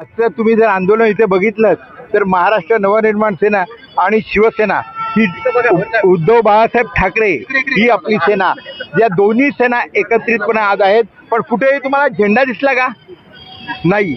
आजचं तुम्ही जर आंदोलन इथे बघितलं तर महाराष्ट्र नवनिर्माण सेना आणि शिवसेना ही उद्धव बाळासाहेब ठाकरे ही आपली सेना. या दोन्ही सेना एकत्रितपणे आज आहेत. पण कुठेही तुम्हाला झेंडा दिसला का? नाही.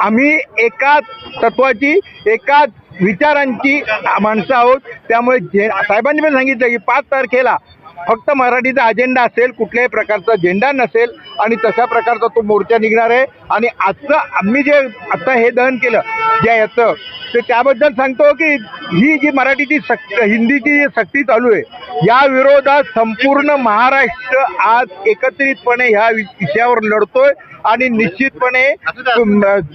आम्ही एकाच तत्वाची एकाच विचारांची माणसं आहोत. त्यामुळे साहेबांनी पण सांगितलं की पाच तारखेला फक्त मराठीचा अजेंडा असेल कुठल्याही प्रकारचा झेंडा नसेल आणि तशा प्रकारचा तो मोर्चा निघणार आहे. आणि आजचं आम्ही जे आता हे दहन केलं ज्या याचं तर त्याबद्दल सांगतो की ही जी मराठीची सक हिंदीची जी सक्ती चालू आहे या विरोधात संपूर्ण महाराष्ट्र आज एकत्रितपणे ह्या विषयावर लढतोय. आणि निश्चितपणे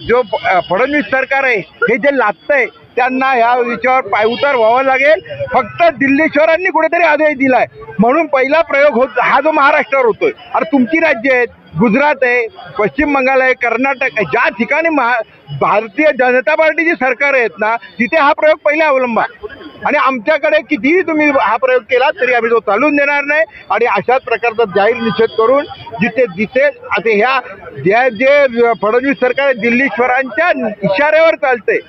जो फडणवीस सरकार आहे हे जे लादतंय त्यांना ह्या विषयावर पायउतार व्हावा लागेल. फक्त दिल्लीश्वरांनी कुठेतरी आदेश दिलाय. म्हणून पहिला प्रयोग होत हा जो महाराष्ट्रावर होतोय. अरे तुमची राज्य आहेत गुजरात आहे पश्चिम बंगाल आहे कर्नाटक आहे ज्या ठिकाणी महा भारतीय जनता पार्टीची सरकार आहेत ना तिथे हा प्रयोग पहिला अवलंबा. आणि आमच्याकडे कितीही तुम्ही हा प्रयोग केला तरी आम्ही तो चालून देणार नाही. आणि अशाच प्रकारचा जाहीर निषेध करून जिथे जिथे आता ह्या ज्या जे फडणवीस सरकार आहे दिल्लीश्वरांच्या इशाऱ्यावर चालतंय.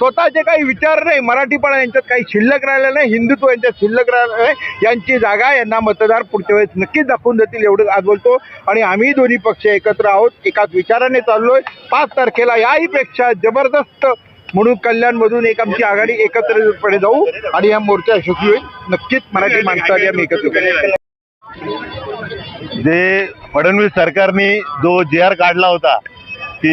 स्वतःचे काही विचार नाही मराठीपणा यांच्यात काही शिल्लक राहिलेलं नाही हिंदुत्व यांच्यात शिल्लक राहिलं नाही यांची जागा यांना मतदार पुढच्या वेळेस नक्कीच दाखवून देतील एवढं आज बोलतो. आणि आम्ही दोन्ही पक्ष एकत्र आहोत एकाच विचाराने चाललोय. पाच तारखेला याही पेक्षा जबरदस्त म्हणून कल्याणमधून एक आमची आघाडी एकत्रितपणे जाऊ आणि या मोर्चा यशस्वी होईल. नक्कीच मराठी माणसाने आम्ही एकत्र जे फडणवीस सरकारने जो जे आर काढला होता की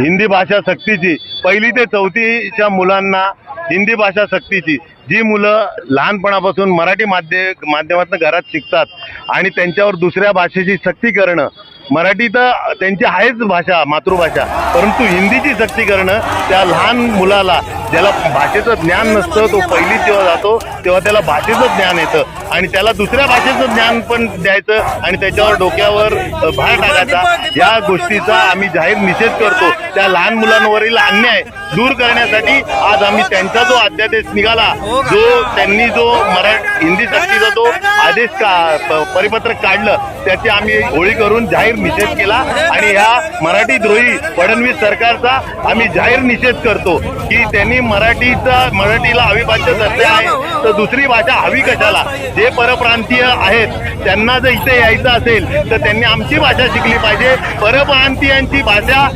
हिंदी भाषा सक्तीची पहिली ते चौथीच्या मुलांना हिंदी भाषा सक्तीची. जी मुलं लहानपणापासून मराठी माध्य माध्यमातून घरात शिकतात आणि त्यांच्यावर दुसऱ्या भाषेची सक्ती करणं. मराठी तर त्यांची आहेच भाषा मातृभाषा. परंतु हिंदीची सक्ती करणं त्या लहान मुलाला ज्याला भाषेचं ज्ञान नसतं तो पहिलीत जेव्हा जातो तेव्हा त्याला भाषेचं ज्ञान येतं. आणि त्याला दुसऱ्या भाषेचं ज्ञान पण द्यायचं आणि त्याच्यावर डोक्यावर भार टाकायचा. या गोष्टीचा आम्ही जाहीर निषेध करतो. त्या लहान मुलांवरील अन्याय दूर करण्यासाठी आज आम्ही त्यांचा जो अध्यादेश निघाला जो त्यांनी जो मराठी हिंदी सक्तीचा जो आदेश का परिपत्रक काढलं त्याची आम्ही होळी करून जाहीर निषेध केला. आणि ह्या मराठी द्रोही फडणवीस सरकारचा आम्ही जाहीर निषेध करतो की त्यांनी मराठीचा मराठीला अविभाज्य दर्जा आहे तर दुसरी भाषा हवी कशाला? जे परप्रांतीय आहेत त्यांना जर इथे यायचं असेल तर त्यांनी आमची भाषा शिकली पाहिजे. परप्रांतीयांची भाषा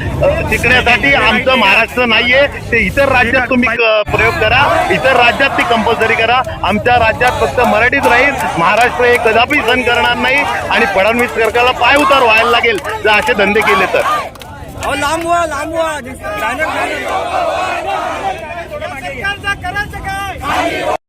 शिकण्यासाठी आमचं महाराष्ट्र नाहीये. ते इतर राज्यात तुम्ही प्रयोग करा. इतर राज्यात ती कंपल्सरी करा. आमच्या राज्यात फक्त मराठीच राहील. महाराष्ट्र हे कदापि सण करणार नाही. आणि फडणवीस सरकारला पाय उतार व्हायला लागेल. जर असे धंदे केले तर. लांब लांब सरकारचा करायचं काय?